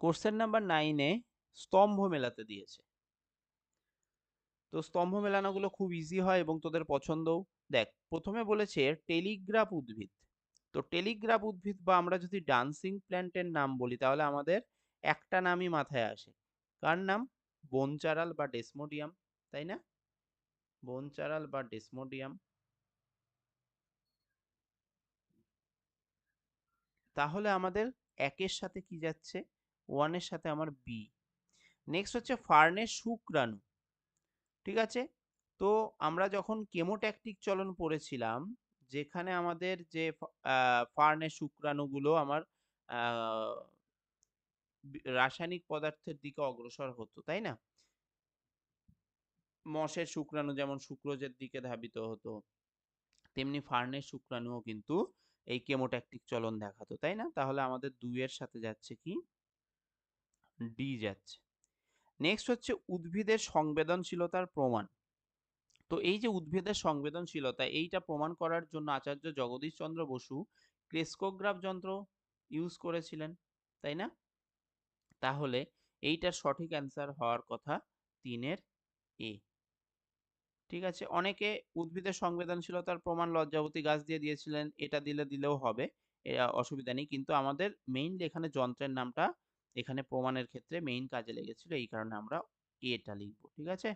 Question number নাইনে স্তম্ভ মেলাতে দিয়েছে। তো স্তম্ভ মেলানোগুলো খুব ইজি হয় এবং তোদের পছন্দও। দেখ, প্রথমে বলেছে টেলিগ্রাফ উদ্ভিদ। তো টেলিগ্রাফ উদ্ভিদ বা আমরা যদি ডান্সিং প্ল্যান্টের নাম বলি, তাহলে আমাদের একটা নামই মাথায় আসে। কার নাম? বনচারাল বা ডেসমোডিয়াম, তাই না? বনচারাল বা ডেসমোডিয়াম। তাহলে আমাদের একের সাথে কি যাচ্ছে? ওয়ানের সাথে আমার বি নেক্সট হচ্ছে ফার্নের শুক্রাণু। ঠিক আছে? তো আমরা যখন কেমোট্যাকটিক চলন পড়েছিলাম, যেখানে আমাদের যে ফার্নের শুক্রাণুগুলো আমার রাসায়নিক পদার্থের দিকে অগ্রসর হতো, তাই না? মশের শুক্রাণু যেমন শুক্রোজের দিকে ধাবিত হতো, তেমনি ফার্নের শুক্রাণুও কিন্তু এই কেমোট্যাকটিক চলন দেখাতো, তাই না? তাহলে আমাদের দুইয়ের সাথে যাচ্ছে কি? ডি যাচ্ছে। নেক্সট হচ্ছে উদ্ভিদের সংবেদনশীলতার প্রমাণ। তো এই যে উদ্ভিদের সংবেদনশীলতা, এইটা প্রমাণ করার জন্য আচার্য জগদীশ চন্দ্র বসু ক্রেস্কোগ্রাফ যন্ত্র ইউজ করেছিলেন, তাই না? তাহলে এইটার সঠিক অ্যান্সার হওয়ার কথা তিনের এ ঠিক আছে? অনেকে উদ্ভিদের সংবেদনশীলতার প্রমাণ লজ্জাবতী গাছ দিয়ে দিয়েছিলেন, এটা দিলে দিলেও হবে অসুবিধা নেই, কিন্তু আমাদের মেইনলি এখানে যন্ত্রের নামটা এখানে প্রমাণের ক্ষেত্রে মেইন কাজে লেগেছিল এই কারণে আমরা এটা লিখব ঠিক আছে?